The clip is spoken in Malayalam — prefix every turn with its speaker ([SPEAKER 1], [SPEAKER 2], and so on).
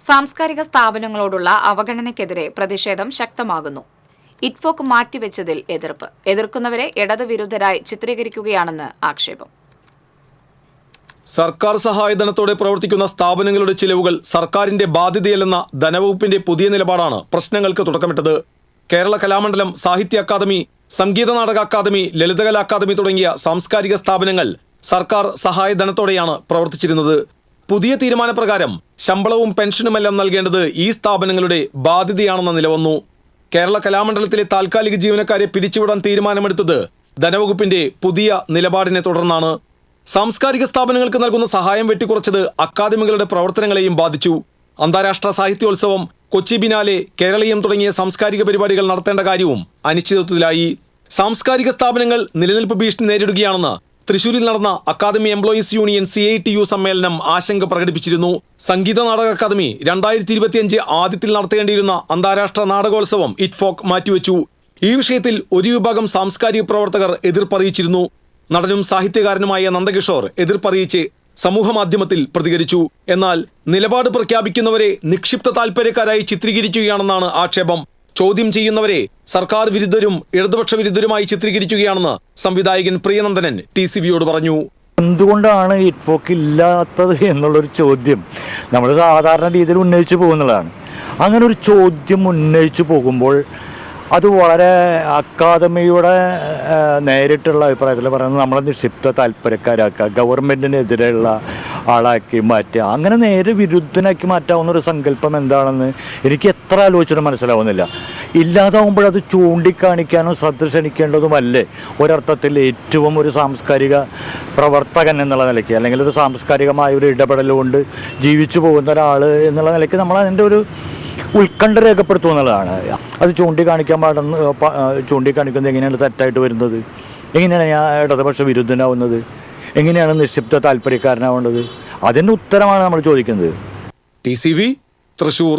[SPEAKER 1] സാംസ്കാരിക സ്ഥാപനങ്ങളോടുള്ള അവഗണനയ്ക്കെതിരെ പ്രതിഷേധം ശക്തമാകുന്നു. ഇറ്റ്ഫോക്ക് മാറ്റിവെച്ചതിൽ എതിർപ്പ്. എതിർക്കുന്നവരെ ഇടതുവിരുദ്ധരായി ചിത്രീകരിക്കുകയാണെന്ന് ആക്ഷേപം.
[SPEAKER 2] സർക്കാർ സഹായധനത്തോടെ പ്രവർത്തിക്കുന്ന സ്ഥാപനങ്ങളുടെ ചിലവുകൾ സർക്കാരിന്റെ ബാധ്യതയല്ലെന്ന ധനവകുപ്പിന്റെ പുതിയ നിലപാടാണ് പ്രശ്നങ്ങൾക്ക് തുടക്കമിട്ടത്. കേരള കലാമണ്ഡലം സാഹിത്യ academy Sangeetha Nataka academy Lalithakala academy തുടങ്ങിയ സാംസ്കാരിക സ്ഥാപനങ്ങൾ സർക്കാർ സഹായധനത്തോടെയാണ് പ്രവർത്തിച്ചിരുന്നത്. പുതിയ തീരുമാനപ്രകാരം ശമ്പളവും പെൻഷനുമെല്ലാം നൽകേണ്ടത് ഈ സ്ഥാപനങ്ങളുടെ ബാധ്യതയാണെന്ന നിലവന്നു കേരള കലാമണ്ഡലത്തിലെ താൽക്കാലിക ജീവനക്കാരെ പിരിച്ചുവിടാൻ തീരുമാനമെടുത്തത് ധനവകുപ്പിന്റെ പുതിയ നിലപാടിനെ തുടർന്നാണ്. സാംസ്കാരിക സ്ഥാപനങ്ങൾക്ക് നൽകുന്ന സഹായം വെട്ടിക്കുറച്ചത് അക്കാദമികളുടെ പ്രവർത്തനങ്ങളെയും ബാധിച്ചു. അന്താരാഷ്ട്ര സാഹിത്യോത്സവം കൊച്ചി ബിനാലെ കേരളീയം തുടങ്ങിയ സാംസ്കാരിക പരിപാടികൾ നടത്തേണ്ട കാര്യവും അനിശ്ചിതത്വത്തിലായി. സാംസ്കാരിക സ്ഥാപനങ്ങൾ നിലനിൽപ്പ് ഭീഷണി നേരിടുകയാണെന്ന് തൃശൂരിൽ നടന്ന academy employees union C I T U സമ്മേളനം ആശങ്ക പ്രകടിപ്പിച്ചിരുന്നു. സംഗീത നാടക അക്കാദമി രണ്ടായിരത്തി ഇരുപത്തിയഞ്ച് ആദ്യത്തിൽ നടത്തേണ്ടിയിരുന്ന അന്താരാഷ്ട്ര നാടകോത്സവം ഇറ്റ്ഫോക്ക് മാറ്റിവെച്ചു. ഈ വിഷയത്തിൽ ഒരു വിഭാഗം സാംസ്കാരിക പ്രവർത്തകർ എതിർപ്പറിയിച്ചിരുന്നു. നടനും സാഹിത്യകാരനുമായ നന്ദകിഷോർ എതിർപ്പറിയിച്ച് സമൂഹമാധ്യമത്തിൽ പ്രതികരിച്ചു. എന്നാൽ നിലപാട് പ്രഖ്യാപിക്കുന്നവരെ നിക്ഷിപ്ത താൽപര്യക്കാരായി ചിത്രീകരിക്കുകയാണെന്നാണ് ആക്ഷേപം. ചോദ്യം ചെയ്യുന്നവരെ സർക്കാർ വിരുദ്ധരും ഇടതുപക്ഷ വിരുദ്ധരുമായി ചിത്രീകരിക്കുകയാണെന്ന് സംവിധായകൻ പ്രിയനന്ദനൻ ടി സി വിയോട് പറഞ്ഞു.
[SPEAKER 3] എന്തുകൊണ്ടാണ് ഇറ്റ്ഫോക്ക് ഇല്ലാത്തത് എന്നുള്ളൊരു ചോദ്യം നമ്മൾ സാധാരണ രീതിയിൽ ഉന്നയിച്ചു പോകുന്നതാണ്. അങ്ങനെ ഒരു ചോദ്യം ഉന്നയിച്ചു പോകുമ്പോൾ അത് വളരെ അക്കാദമിയുടെ നേരിട്ടുള്ള അഭിപ്രായത്തിൽ പറയുന്നത് നമ്മളെ നിക്ഷിപ്ത താല്പര്യക്കാരാക്കുക ഗവൺമെന്റിനെതിരെയുള്ള ആളാക്കി മാറ്റുക അങ്ങനെ നേരെ വിരുദ്ധനാക്കി മാറ്റാവുന്ന ഒരു സങ്കല്പം എന്താണെന്ന് എനിക്ക് എത്ര ആലോചിച്ചിട്ട് മനസ്സിലാവുന്നില്ല. ഇല്ലാതാവുമ്പോഴത് ചൂണ്ടിക്കാണിക്കാനും ശ്രദ്ധ ക്ഷണിക്കേണ്ടതുമല്ലേ? ഒരർത്ഥത്തിൽ ഏറ്റവും ഒരു സാംസ്കാരിക പ്രവർത്തകൻ എന്നുള്ള നിലയ്ക്ക് അല്ലെങ്കിൽ ഒരു സാംസ്കാരികമായ ഒരു ഇടപെടൽ കൊണ്ട് ജീവിച്ചു പോകുന്ന ഒരാൾ എന്നുള്ള നിലയ്ക്ക് നമ്മൾ അതിന്റെ ഒരു ഉത്കണ്ഠ രേഖപ്പെടുത്തുക എന്നുള്ളതാണ്. അത് ചൂണ്ടിക്കാണിക്കാൻ പാടുന്ന ചൂണ്ടിക്കാണിക്കുന്നത് എങ്ങനെയാണ് തെറ്റായിട്ട് വരുന്നത്? എങ്ങനെയാണ് ഞാൻ ഇടതുപക്ഷ വിരുദ്ധനാവുന്നത്? എങ്ങനെയാണ് നിക്ഷിപ്ത താല്പര്യക്കാരനാവേണ്ടത്? അതിന്റെ ഉത്തരമാണ് നമ്മൾ ചോദിക്കുന്നത്.
[SPEAKER 2] T C V Thrissur